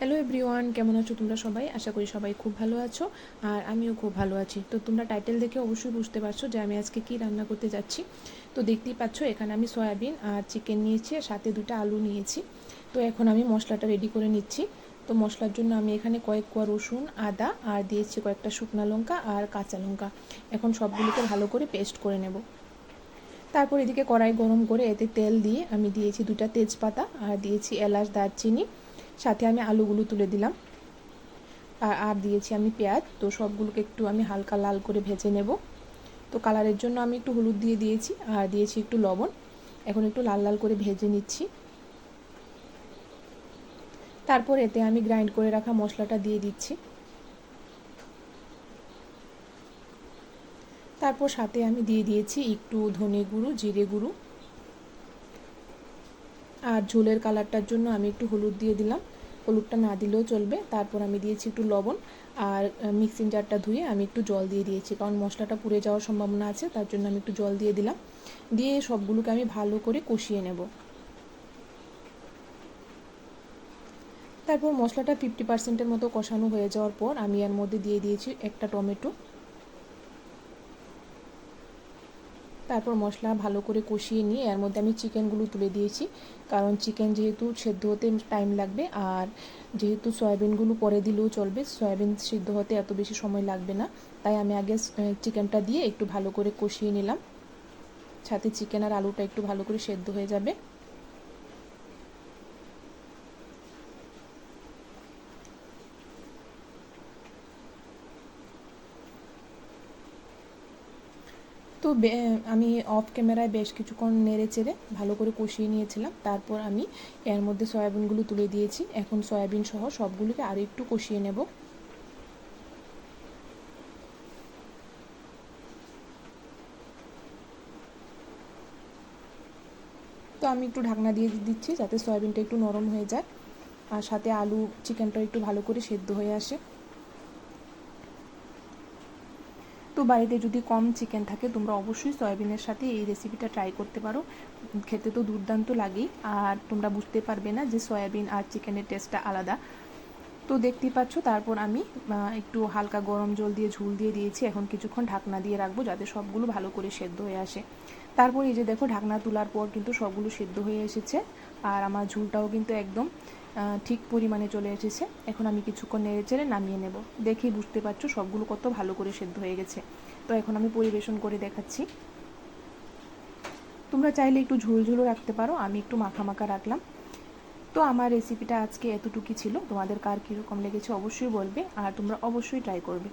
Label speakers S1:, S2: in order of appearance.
S1: Hello everyone কেমন আছো তোমরা সবাই? আশা করি সবাই খুব ভালো আছো, আর আমিও খুব ভালো আছি। তো তোমরা টাইটেল দেখে অবশ্যই বুঝতে পারছ যে আমি আজকে কী রান্না করতে যাচ্ছি। তো দেখতেই পাচ্ছ, এখানে আমি সয়াবিন আর চিকেন নিয়েছি আর সাথে দুটো আলু নিয়েছি। তো এখন আমি মশলাটা রেডি করে নিচ্ছি। তো মশলার জন্য আমি এখানে কয়েক কোয়া রসুন, আদা আর দিয়েছি কয়েকটা শুকনো লঙ্কা আর কাঁচা লঙ্কা। এখন সবগুলোকে ভালো করে পেস্ট করে নেব। তারপর এদিকে কড়াই গরম করে এতে তেল দিয়ে আমি দিয়েছি দুটা তেজপাতা আর দিয়েছি এলাচ, দারচিনি। সাথে আমি আলুগুলো তুলে দিলাম। আর আর দিয়েছি আমি পেঁয়াজ। তো সবগুলোকে একটু আমি হালকা লাল করে ভেজে নেব। তো কালারের জন্য আমি একটু হলুদ দিয়ে দিয়েছি। আর দিয়েছি একটু লবণ। এখন একটু লাল লাল করে ভেজে নিচ্ছি। তারপর এতে আমি গ্রাইন্ড করে রাখা মশলাটা দিয়ে দিচ্ছি। তারপর সাথে আমি দিয়ে দিয়েছি একটু ধনে গুঁড়ো, জিরে গুঁড়ো। আর ঝোলের কালারটার জন্য আমি একটু হলুদ দিয়ে দিলাম। হলুদটা না দিলেও চলবে। তারপর আমি দিয়েছি একটু লবণ আর মিক্সিং জারটা ধুয়ে আমি একটু জল দিয়ে দিয়েছি। কারণ মশলাটা পুড়ে যাওয়ার সম্ভাবনা আছে, তার জন্য আমি একটু জল দিয়ে দিলাম। দিয়ে সবগুলোকে আমি ভালো করে কষিয়ে নেব। তারপর মশলাটা ফিফটি পার্সেন্টের মতো কষানো হয়ে যাওয়ার পর আমি এর মধ্যে দিয়ে দিয়েছি একটা টমেটো। তারপর মশলা ভালো করে কষিয়ে নিয়ে এর মধ্যে আমি চিকেনগুলো তুলে দিয়েছি। কারণ চিকেন যেহেতু সেদ্ধ হতে টাইম লাগবে আর যেহেতু সয়াবিনগুলো পরে দিলেও চলবে, সয়াবিন সিদ্ধ হতে এত বেশি সময় লাগবে না। তাই আমি আগে চিকেনটা দিয়ে একটু ভালো করে কষিয়ে নিলাম। সাথে চিকেন আর আলুটা একটু ভালো করে সেদ্ধ হয়ে যাবে। তো আমি অফ ক্যামেরায় বেশ কিছুক্ষণ নেড়ে চেড়ে ভালো করে কষিয়ে নিয়েছিলাম। তারপর আমি এর মধ্যে সয়াবিনগুলো তুলে দিয়েছি। এখন সয়াবিন সহ সবগুলোকে আরও একটু কষিয়ে নেব। তো আমি একটু ঢাকনা দিয়ে দিচ্ছি যাতে সয়াবিনটা একটু নরম হয়ে যায়। আর সাথে আলু চিকেনটা একটু ভালো করে সেদ্ধ হয়ে আসে। তো বাড়িতে যদি কম চিকেন থাকে, তোমরা অবশ্যই সয়াবিনের সাথে এই রেসিপিটা ট্রাই করতে পারো। খেতে তো দুর্দান্ত লাগেই। আর তোমরা বুঝতে পারবে না যে সয়াবিন আর চিকেনের টেস্টটা আলাদা। তো দেখতেই পাচ্ছ, তারপর আমি একটু হালকা গরম জল দিয়ে ঝুল দিয়ে দিয়েছি। এখন কিছুক্ষণ ঢাকনা দিয়ে রাখব যাতে সবগুলো ভালো করে সেদ্ধ হয়ে আসে। তারপর এই যে দেখো, ঢাকনা তোলার পর কিন্তু সবগুলো সেদ্ধ হয়ে এসেছে। আর আমার ঝুলটাও কিন্তু একদম ঠিক পরিমাণে চলে এসেছে। এখন আমি কিছুক্ষণ নেড়ে চেড়ে নামিয়ে নেব। দেখেই বুঝতে পারছ সবগুলো কত ভালো করে সেদ্ধ হয়ে গেছে। তো এখন আমি পরিবেশন করে দেখাচ্ছি। তোমরা চাইলে একটু ঝোল ঝোলও রাখতে পারো। আমি একটু মাখা মাখা রাখলাম। তো আমার রেসিপিটা আজকে এতটুকুই ছিল। তোমাদের কার কীরকম লেগেছে অবশ্যই বলবে আর তোমরা অবশ্যই ট্রাই করবে।